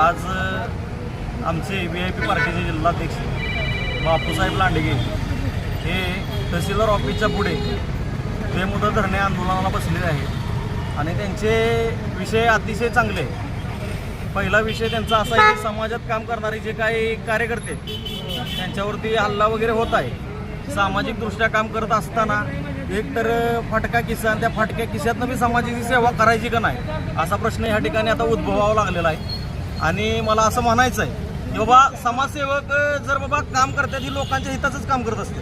आज आमचे V I P पार्टीचे जिल्हाध्यक्ष बापूसाहेब लांडगे हे तहसीलदार ऑफिसच्या पुढे बेमुदत धरणे आंदोलनाला बसलेले आहेत. आणि त्यांचे विषय अतिशय चांगले पहिला विषय त्यांचा असा आहे की समाजात काम करणारे जे काही कार्यकर्ते त्यांच्यावरती हल्ला वगैरे होत आहे. सामाजिकदृष्ट्या काम करत असताना एकतर फटका फाटका किस्सा आणि त्या फाटक्या किस्स्यातनं बी समाजाची सेवा करायची का नाही असा प्रश्न या ठिकाणी आता उद्भवावा लागलेला आहे. आणि मला असं म्हणायचं आहे की बाबा समाजसेवक जर बाबा काम करतात ही लोकांच्या हिताचंच काम करत असते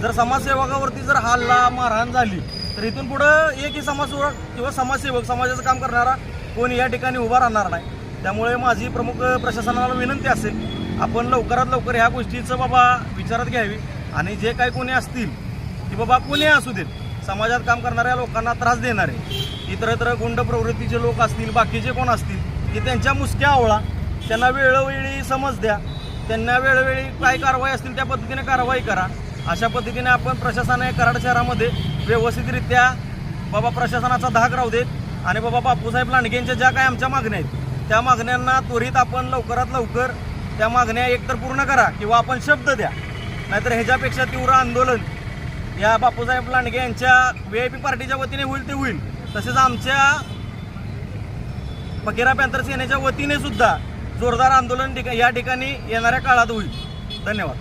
जर समाजसेवकावरती जर हल्ला मारहाण झाली तर इथून पुढं एकही समाजसेवक किंवा समाजसेवक समाजाचं काम करणारा कोणी या ठिकाणी उभा राहणार नाही. त्यामुळे माझी प्रमुख प्रशासनाला विनंती असेल आपण लवकरात लवकर ह्या गोष्टीचं बाबा विचारात घ्यावी. आणि जे काही कोणी असतील की बाबा कोणी असू देत समाजात काम करणाऱ्या लोकांना त्रास देणारे इतरत्र गुंड प्रवृत्तीचे लोक असतील बाकीचे कोण असतील की त्यांच्या मुसक्या आवळा त्यांना वेळोवेळी समज द्या त्यांना वेळोवेळी काय कारवाई असतील त्या पद्धतीने कारवाई करा. अशा पद्धतीने आपण प्रशासनाने कराड शहरामध्ये व्यवस्थितरित्या बाबा प्रशासनाचा धाक राहू देत आणि बाबा बापूसाहेब लांडगेंच्या ज्या काय आमच्या मागण्या आहेत त्या मागण्यांना त्वरित आपण लवकरात लवकर त्या मागण्या एकतर पूर्ण करा किंवा आपण शब्द द्या. नाहीतर ह्याच्यापेक्षा तीव्र आंदोलन या बापूसाहेब लांडगे यांच्या व्ही आय पी पार्टीच्या वतीने होईल ते होईल. तसेच आमच्या फकीरा पॅंथर सेनेच्या वतीने सुद्धा जोरदार आंदोलन ठिका- या ठिकाणी येणाऱ्या काळात होईल. धन्यवाद.